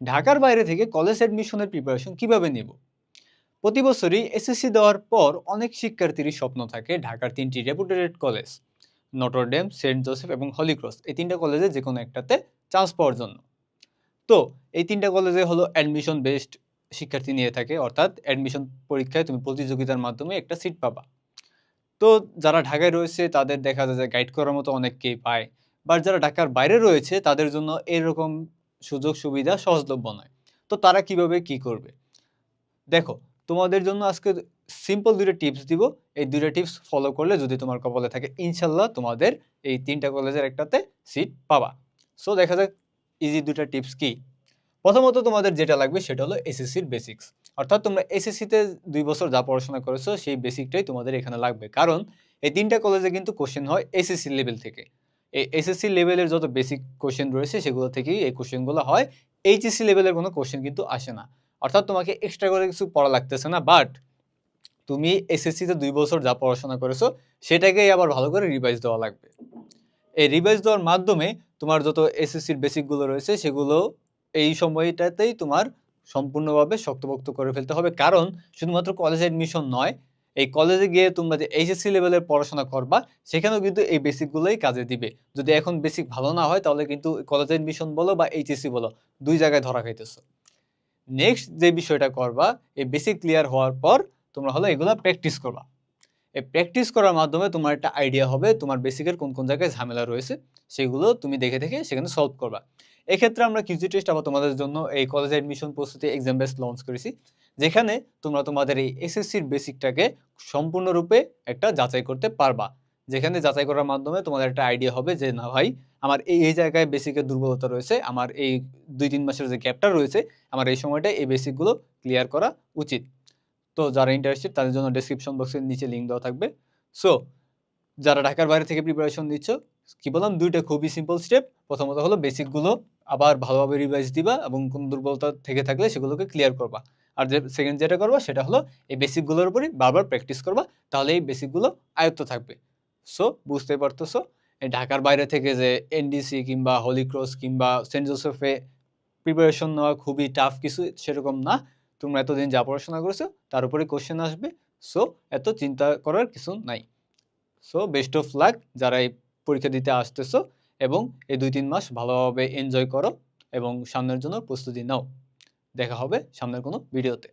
ঢাকার বাইরে থেকে কলেজ অ্যাডমিশনের প্রিপারেশন কীভাবে নেব? প্রতি বছরই এসএসসি দেওয়ার পর অনেক শিক্ষার্থীরই স্বপ্ন থাকে ঢাকার তিনটি reputed college Notre Dame saint Joseph এবং হলিক্রস এই তিনটা কলেজে যে কোনো একটাতে চান্স পাওয়ার জন্য। তো এই তিনটা কলেজে হলো অ্যাডমিশন বেসড শিক্ষার্থী নিয়ে থাকে, অর্থাৎ অ্যাডমিশন পরীক্ষায় তুমি প্রতিযোগিতার মাধ্যমে একটা সিট পাবা। তো যারা ঢাকায় রয়েছে, তাদের দেখা যায় যে গাইড করার মতো অনেককেই পায় বা যারা ঢাকার বাইরে রয়েছে, তাদের জন্য এরকম সুযোগ, সুবিধা, সহজলভ্য নয়। তো তারা কীভাবে কি করবে? দেখো, তোমাদের জন্য আজকে সিম্পল দুইটা টিপস দিব। এই দুইটা টিপস ফলো করলে যদি তোমার কপালে থাকে ইনশাল্লাহ তোমাদের এই তিনটা কলেজের একটাতে সিট পাবা। সো দেখা যাক ইজি দুইটা টিপস কি? প্রথমত তোমাদের যেটা লাগবে সেটা হলো এসএসসির বেসিক্স অর্থাৎ তোমরা এসএসসিতে দুই বছর যা পড়াশোনা করেছ, সেই বেসিকটাই তোমাদের এখানে লাগবে। কারণ এই তিনটা কলেজে কিন্তু কোশ্চেন হয় এসএসসি লেভেল থেকে। এসএসসি লেভেলের যত বেসিক কোশ্চেন রয়েছে, সেগুলো থেকেই এই কোশ্চেনগুলো হয়। এইচএসসি লেভেলের কোনো কোশ্চেন কিন্তু আসে না। অর্থাৎ তোমাকে এক্সট্রা করে কিছু পড়া লাগতেছে না বাট তুমি এসএসসিতে দুই বছর যা পড়াশোনা করেছ, সেটাকেই আবার ভালো করে রিভাইজ দেওয়া লাগবে। এই রিভাইজ দেওয়ার মাধ্যমে তোমার যত এসএসসির বেসিকগুলো রয়েছে, সেগুলো এই সময়টাতেই তোমার সম্পূর্ণভাবে শক্তপোক্ত করে ফেলতে হবে। কারণ শুধুমাত্র কলেজ অ্যাডমিশন নয় এই কলেজে গিয়ে তোমরা যে এইচএসসি লেভেলের পড়াশোনা করবা, সেখানেও কিন্তু এই বেসিকগুলোই কাজে দিবে। যদি এখন বেসিক ভালো না হয়, তাহলে কিন্তু কলেজ এডমিশন বলো বা এইচএসসি বলো, দুই জায়গায় ধরা খাইতেছো। নেক্সট যে বিষয়টা করবা, এই বেসিক ক্লিয়ার হওয়ার পর তোমরা হলো এগুলো প্র্যাকটিস করবা। এই প্র্যাকটিস করার মাধ্যমে তোমার একটা আইডিয়া হবে, তোমার বেসিকের কোন কোন জায়গায় ঝামেলা রয়েছে, সেগুলো তুমি দেখে দেখে সেখানে সলভ করবা। এক্ষেত্রে আমরা কিউজি টেস্ট আবার তোমাদের জন্য এই কলেজ অ্যাডমিশন প্রস্তুতি এক্সাম বেস লঞ্চ করেছি, যেখানে তোমরা তোমাদের এই এসএসসির বেসিকটাকে সম্পূর্ণরূপে একটা যাচাই করতে পারবা। যেখানে যাচাই করার মাধ্যমে তোমাদের একটা আইডিয়া হবে যে, না ভাই, আমার এই এই জায়গায় বেসিকের দুর্বলতা রয়েছে, আমার এই দুই, তিন মাসের যে গ্যাপটা রয়েছে, আমার এই সময়টা এই বেসিকগুলো ক্লিয়ার করা উচিত। তো যারা ইন্টারেস্টেড তাদের জন্য ডেসক্রিপশন বক্সের নিচে লিঙ্ক দেওয়া থাকবে। সো যারা ঢাকার বাইরে থেকে প্রিপারেশন দিচ্ছ কি বললাম? দুইটা খুবই সিম্পল স্টেপ প্রথমত হলো বেসিকগুলো আবার ভালোভাবে রিভাইজ দিবা এবং কোন দুর্বলতা থেকে থাকলে সেগুলোকে ক্লিয়ার করবা। আর যে সেকেন্ড যেটা করবা, সেটা হলো এই বেসিকগুলোর উপরই বারবার প্র্যাকটিস করবা, তাহলে এই বেসিকগুলো আয়ত্ত থাকবে। সো বুঝতে পারতেছো? এই ঢাকার বাইরে থেকে যে এনডিসি কিংবা হলিক্রস কিংবা সেন্ট জোসেফে প্রিপারেশন নেওয়া খুবই টাফ কিছু সেরকম না। তোমরা এতদিন যা পড়াশোনা করেছ, তার উপরে কোশ্চেন আসবে। সো এত চিন্তা করার কিছু নাই। সো বেস্ট অফ লাক যারা এই পরীক্ষা দিতে আসতেছো এবং এই দুই তিন মাস ভালোভাবে এনজয় করো এবং সামনের জন্য প্রস্তুতি নাও। দেখা হবে সামনের কোনো ভিডিওতে